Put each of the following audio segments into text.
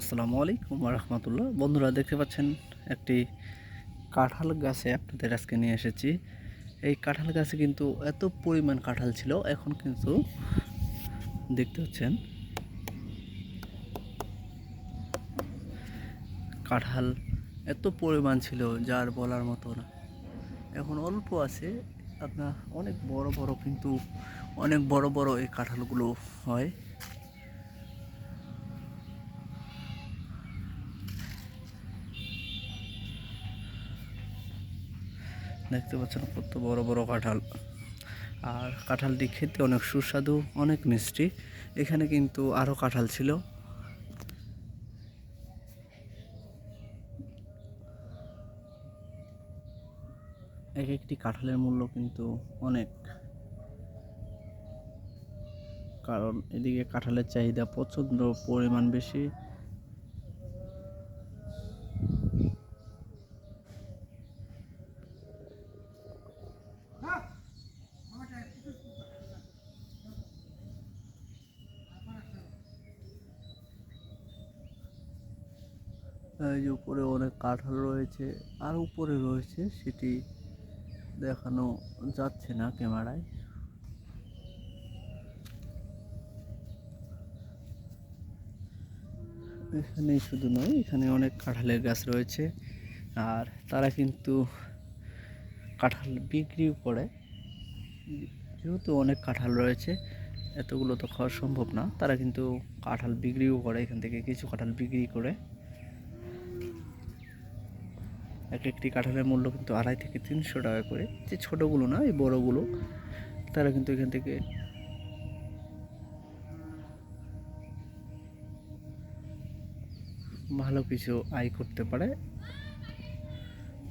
আসসালামু আলাইকুম রহমতুল্লাহ বন্ধুরা, দেখতে পাচ্ছেন একটি কাঁঠাল গাছে আপনাদের আজকে নিয়ে এসেছি। এই কাঁঠাল গাছে কিন্তু এত পরিমাণ কাঁঠাল ছিল, এখন কিন্তু দেখতে পাচ্ছেন কাঁঠাল এত পরিমাণ ছিল, যার বলার মতো না। এখন অল্প আছে, আপনার অনেক বড় বড় কিন্তু অনেক বড় বড় এই কাঁঠালগুলো হয়। দেখতে পাচ্ছেন কত বড় বড় কাঁঠাল। আর কাঁঠালটি খেতে অনেক সুস্বাদু, অনেক মিষ্টি। এখানে কিন্তু আরও কাঁঠাল ছিল। এক একটি কাঁঠালের মূল্য কিন্তু অনেক। কারণ এদিকে কাঁঠালের চাহিদা প্রচণ্ড পরিমাণ বেশি। এই যে উপরে অনেক কাঁঠাল রয়েছে, আর উপরে রয়েছে সেটি দেখানো যাচ্ছে না ক্যামেরায়। এখানেই শুধু নয়, এখানে অনেক কাঁঠালের গাছ রয়েছে, আর তারা কিন্তু কাঁঠাল বিক্রিও করে। যেহেতু অনেক কাঁঠাল রয়েছে, এতগুলো তো খাওয়া সম্ভব না, তারা কিন্তু কাঁঠাল বিক্রিও করে এখান থেকে, কিছু কাঁঠাল বিক্রি করে। এক একটি কাঁঠালের মূল্য কিন্তু আড়াই থেকে তিনশো টাকা করে। যে ছোটোগুলো না, এই বড়োগুলো, তারা কিন্তু এখান থেকে ভালো কিছু আয় করতে পারে।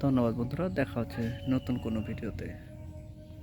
ধন্যবাদ বন্ধুরা, দেখা হচ্ছে নতুন কোনো ভিডিওতে।